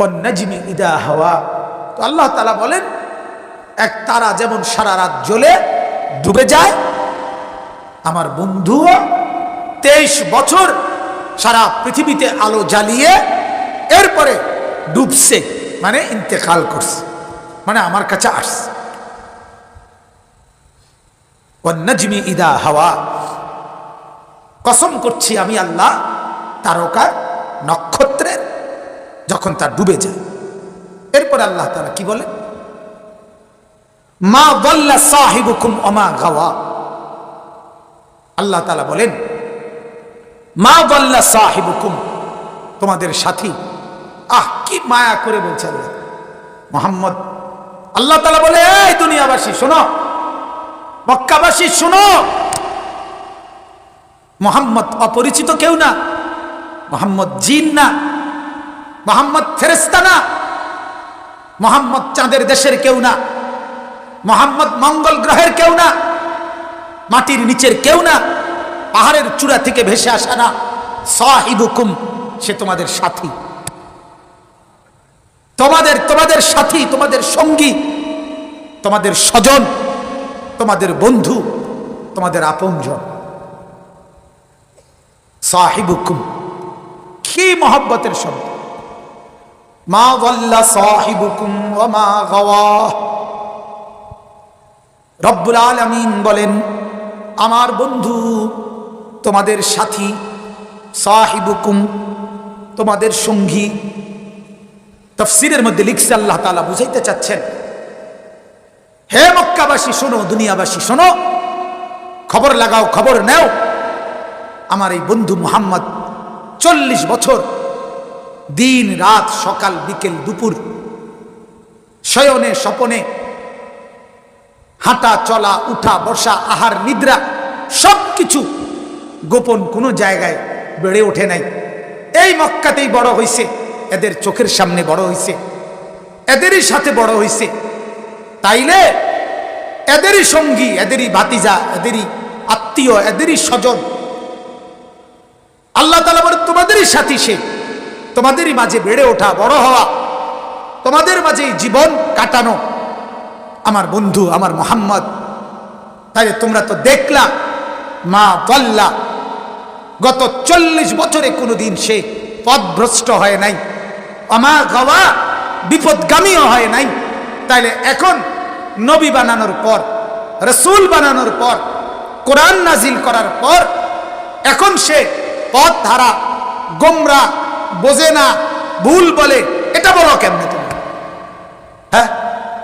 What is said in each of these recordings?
ও নজমি ইদা হাওয়া। তো আল্লাহ তালা বলেন, এক তারা যেমন সারা রাত জ্বলে, ডুবে যায়, আমার বন্ধুও তেইশ বছর সারা পৃথিবীতে আলো জ্বালিয়ে এরপরে ডুবছে মানে ইন্তেকাল করছে মানে আমার কাছে আসছে। নজমি ইদা হাওয়া। কসম করছি আমি আল্লাহ, তারকার নক্ষত্রের যখন তা ডুবে যায়। এরপর আল্লাহ তারা কি বলে? মা বল্লা সাহিবুকুম অমা গাওয়া। আল্লাহ তালা বলেন, মা বল্লা সাহিবুকুম, তোমাদের সাথী। আহ, কি মায়া করে বলছে আল্লাহ। মোহাম্মদ, আল্লাহ তালা বলে, এই দুনিয়াবাসী, শোনো। মক্কাবাসী, শোনো। মোহাম্মদ অপরিচিত কেউ না। মোহাম্মদ জিন না। মোহাম্মদ ফেরেস্তা না, মোহাম্মদ চাঁদের দেশের কেউ না, মোহাম্মদ মঙ্গল গ্রহের কেউ না, মাটির নিচের কেউ না, পাহাড়ের চূড়া থেকে ভেসে আসা না, সাহিবুকুম, সে তোমাদের সাথী। তোমাদের তোমাদের সাথী, তোমাদের সঙ্গী, তোমাদের স্বজন, তোমাদের বন্ধু, তোমাদের আপনজন। সাহিবুকুম, কি মহব্বতের শব্দ? মা ওয়াল্লা সাহিবুকুম ওয়া মা গাওয়া। রব্বুল আলামিন বলেন, আমার বন্ধু, তোমাদের সাথী, সাহিবুকুম, তোমাদের সঙ্গী। তফসিরের মধ্যে লিখছে, আল্লাহ তালা বুঝাইতে চাচ্ছেন, হে মক্কাবাসী, শোনো, দুনিয়াবাসী, শোনো, খবর লাগাও, খবর নেও। আমার এই বন্ধু মোহাম্মদ চল্লিশ বছর দিন, রাত, সকাল, বিকেল, দুপুর। শয়নে, স্বপনে, হাঁটা, চলা, উঠা, বসা, আহার, নিদ্রা সব কিছু গোপন কোনো জায়গায় বেড়ে ওঠে নাই। এই মক্কাতেই বড় হইছে, এদের চোখের সামনে বড় হইছে, এদেরই সাথে বড় হইছে। তাইলে এদেরই সঙ্গী, এদেরই ভাতিজা, এদেরই আত্মীয়, এদেরই স্বজন, আল্লাহ তালা বলে, তোমাদেরই সাথী সে। তোমাদেরই মাঝে বেড়ে ওঠা বড় হওয়া, তোমাদের মাঝেই জীবন কাটানো। আমার বন্ধু, আমার মোহাম্মদ তাহলে তোমরা তো দেখলা, মা বল্লা, গত চল্লিশ বছরে কোনোদিন সে পথভ্রষ্ট হয় নাই আমা গাওয়া বিপদগামীও হয় নাই। তাইলে এখন নবী বানানোর পর, রসুল বানানোর পর, কোরআন নাজিল করার পর, এখন সে পথ ধারা গোমরা বোঝে না, ভুল বলে, এটা বলো কেমনে তুমি? হ্যাঁ?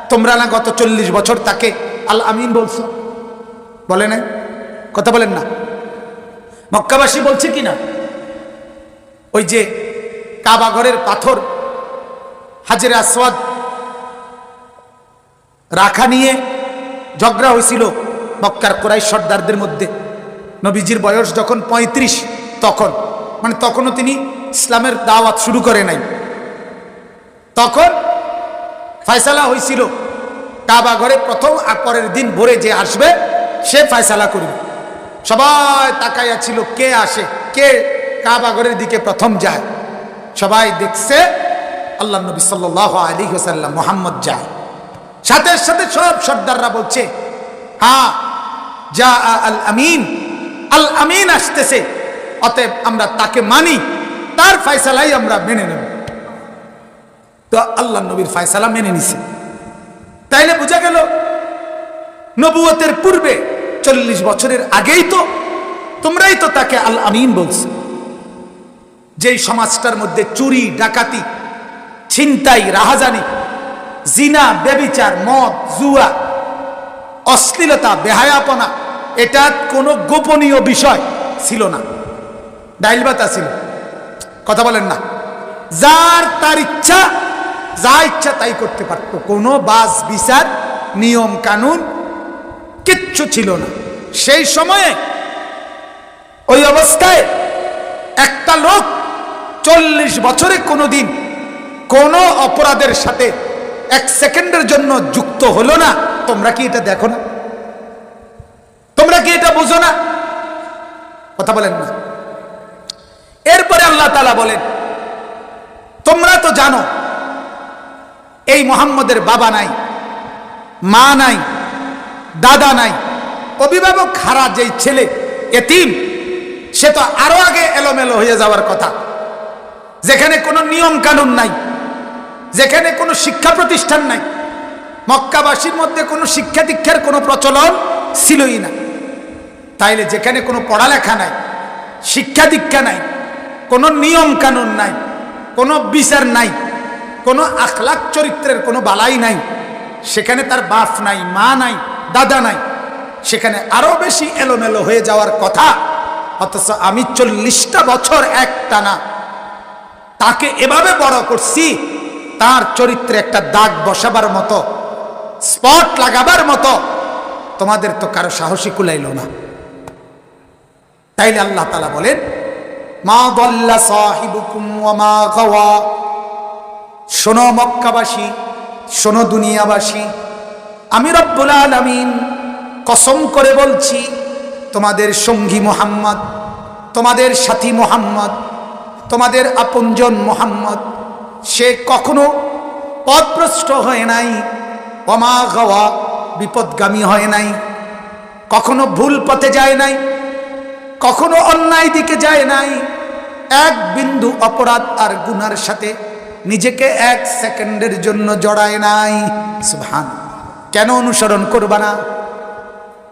তোমরা না গত চল্লিশ বছর তাকে আল আমিন বলছো? বলে না কথা বলেন না। মক্কাবাসী বলছে কি না? ওই যে কাবা ঘরের পাথর, হাজের আসওয়াদ, রাখা নিয়ে ঝগড়া হয়েছিল মক্কার কোরাই সর্দারদের মধ্যে। নবীজির বয়স যখন ৩৫ তখন মানে তখনও তিনি ইসলামের দাওয়াত শুরু করে নাই। তখন ফয়সালা হয়েছিল কাবা ঘরে প্রথম আর পরের দিন ভোরে যে আসবে, সে ফয়সালা করবে। সবাই তাকাইয়া ছিল, কে আসে, কে কাবা ঘরের দিকে প্রথম যায়। সবাই দেখছে, আল্লাহ নবী সাল্লাহ আলী হোসাল্লাম মোহাম্মদ যায়। সাথে সাথে সব সর্দাররা বলছে হ্যাঁ যা আল আমিন। আল আমিন আসতেছে, অতএব আমরা তাকে মানি। তার ফয়সালাই আমরা মেনে নেব। তো আল্লাহ নবীর ফয়সালা মেনে নিছে। তাইলে বোঝা গেল, নবুয়তের পূর্বে চল্লিশ বছরের আগেই তো তোমরাই তো তাকে আল আমিন বলছো। যেই সমাজটার মধ্যে চুরি, ডাকাতি, ছিনতাই, রাহাজানি, জিনা বেবিচার মদ, জুয়া, অশ্লীলতা, বেহায়াপনা, এটা কোনো গোপনীয় বিষয় ছিল না। ডাইলবাতা ছিল। কথা বলেন না। যার তার ইচ্ছা, যা ইচ্ছা তাই করতে পারত। কোনো বাস, বিচার, নিয়ম, কানুন কিচ্ছু ছিল না। সেই সময়ে ওই অবস্থায় একটা লোক চল্লিশ বছরে কোনো দিন কোনো অপরাধের সাথে এক সেকেন্ডের জন্য যুক্ত হলো না। তোমরা কি এটা দেখো না? তোমরা কি এটা বুঝো না? কথা বলেন না। আল্লাহ তালা বলেন, তোমরা তো জানো, এই মোহাম্মদের বাবা নাই, মা নাই, দাদা নাই, অভিভাবক হারা যেই ছেলে, এতিম, সে তো আরও আগে এলোমেলো হয়ে যাওয়ার কথা। যেখানে কোনো নিয়ম কানুন নাই, যেখানে কোনো শিক্ষা প্রতিষ্ঠান নাই, মক্কাবাসীর মধ্যে কোনো শিক্ষা দীক্ষার কোনো প্রচলন ছিলই না। তাইলে যেখানে কোনো পড়ালেখা নাই, শিক্ষা দীক্ষা নাই কোনো নিয়ম কানুন নাই, কোনো বিচার নাই, কোনো আখলাক চরিত্রের কোনো বালাই নাই। সেখানে তার বাপ নাই, মা নাই, দাদা নাই। সেখানে আরও বেশি এলোমেলো হয়ে যাওয়ার কথা, অথচ আমি চল্লিশটা বছর এক টানা তাকে এভাবে বড় করছি, তার চরিত্রে একটা দাগ বসাবার মতো, স্পট লাগাবার মতো। তোমাদের তো কারও সাহসী কুলাইল না। তাইলে আল্লাহ তালা বলেন মা দল্লা সাহিবুকুম মা গাওয়া। শোনো মক্কাবাসী, শোনো দুনিয়াবাসী, আমি রব্বুল আলামিন কসম করে বলছি, তোমাদের সঙ্গী মোহাম্মদ, তোমাদের সাথী মোহাম্মদ, তোমাদের আপনজন মোহাম্মদ, সে কখনো পথভ্রষ্ট হয় নাই অমা গাওয়া বিপদগামী হয় নাই, কখনো ভুল পথে যায় নাই, কখনো অন্যায় দিকে যায় নাই এক বিন্দু অপরাধ আর গুনার সাথে নিজেকে এক সেকেন্ডের জন্য জড়ায় নাই। সুবহান। কেন অনুসরণ করবা না?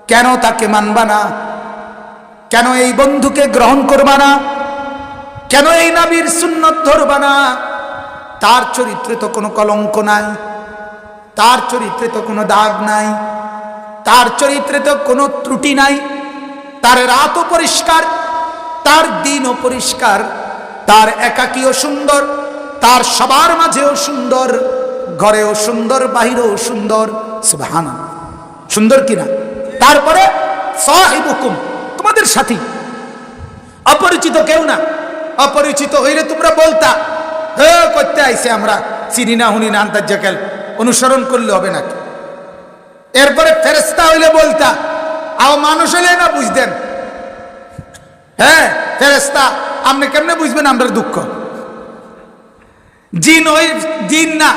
কেন তাকে মানবা না? কেন এই বন্ধুকে গ্রহণ করবা না? কেন এই নাবির সুন্নত ধরবা না? তার চরিত্রে তো কোনো কলঙ্ক নাই। তার চরিত্রে তো কোনো দাগ নাই। তার চরিত্রে তো কোনো ত্রুটি নাই। তার রাতও পরিষ্কার। তার দিনও পরিষ্কার, তার একাকীও সুন্দর, তার সবার মাঝেও সুন্দর, ঘরেও সুন্দর, বাহিরেও সুন্দর সুবহান সুন্দর কিনা? তারপরে সাহেব হুকুম তোমাদের সাথী। অপরিচিত কেউ না। অপরিচিত হইলে তোমরা বলতা, হে, করতে আইছে আমরা। চিনি না, হুনি না আন্তার্জাকাল অনুসরণ করলে হবে নাকি? এরপরে ফেরেস্তা হইলে বলতা, আও মানুষ হইলে না বুঝতেন? হ্যাঁ ফেরেস্তা আপনি কেমনে বুঝবেন আমরা দুঃখ? জিন ওই জিন না